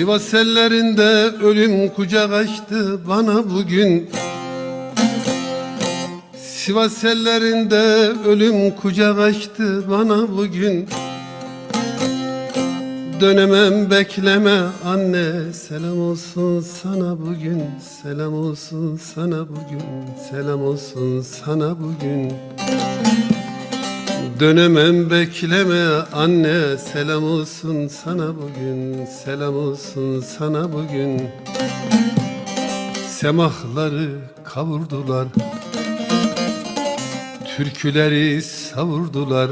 Sivas ellerinde ölüm kucak açtı bana bugün. Sivas ellerinde ölüm kucak açtı bana bugün. Dönemem bekleme anne selam olsun sana bugün. Selam olsun sana bugün Selam olsun sana bugün Dönemem bekleme anne selam olsun sana bugün Selam olsun sana bugün. Semahları kavurdular Türküleri savurdular.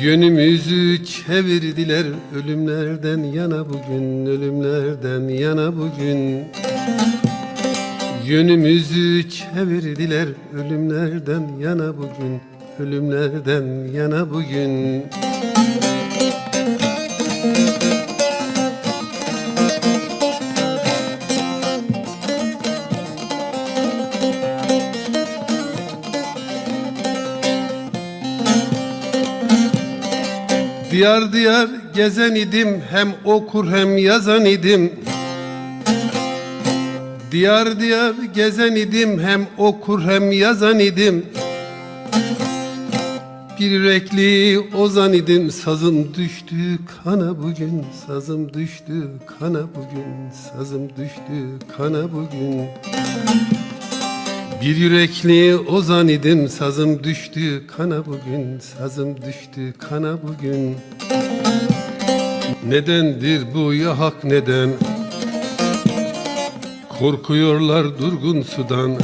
Yönümüzü çevirdiler ölümlerden yana bugün ölümlerden yana bugün. Yönümüzü çevirdiler ölümlerden yana bugün ölümlerden yana bugün. Diyar diyar gezen idim hem okur hem yazan idim. Diyar diyar gezen idim hem okur hem yazan idim Bir yürekli ozan idim. Sazım düştü kana bugün. Sazım düştü kana bugün. Sazım düştü kana bugün. Bir yürekli ozan idim. Sazım düştü kana bugün. Sazım düştü kana bugün. Nedendir bu ya hak neden? Korkuyorlar durgun sudan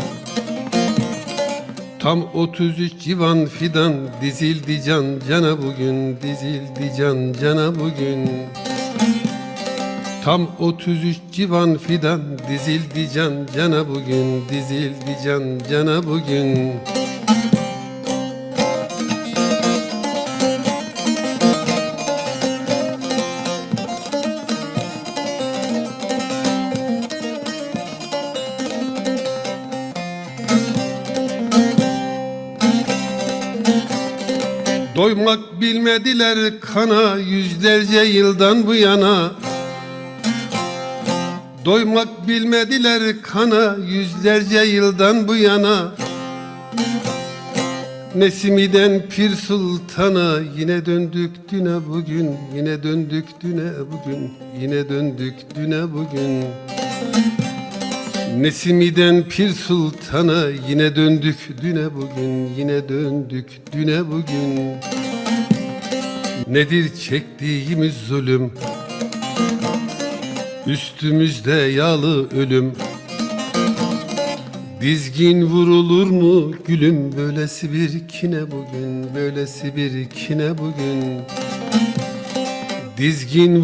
Tam 33 civan fidan dizildi can cana bugün Dizildi can cana bugün. Tam 33 civan fidan dizildi can cana bugün Dizildi can cana bugün Doymak bilmediler kana yüzlerce yıldan bu yana. Doymak bilmediler kana yüzlerce yıldan bu yana. Nesimi'den Pir Sultan'a yine döndük düne bugün Yine döndük düne bugün Yine döndük düne bugün Nesimi'den Pir Sultan'a yine döndük düne bugün Yine döndük düne bugün. Nedir çektiğimiz zulüm? Üstümüzde yağlı ölüm. Dizgin vurulur mu gülüm? Böylesi bir kine bugün Böylesi bir kine bugün. Dizgin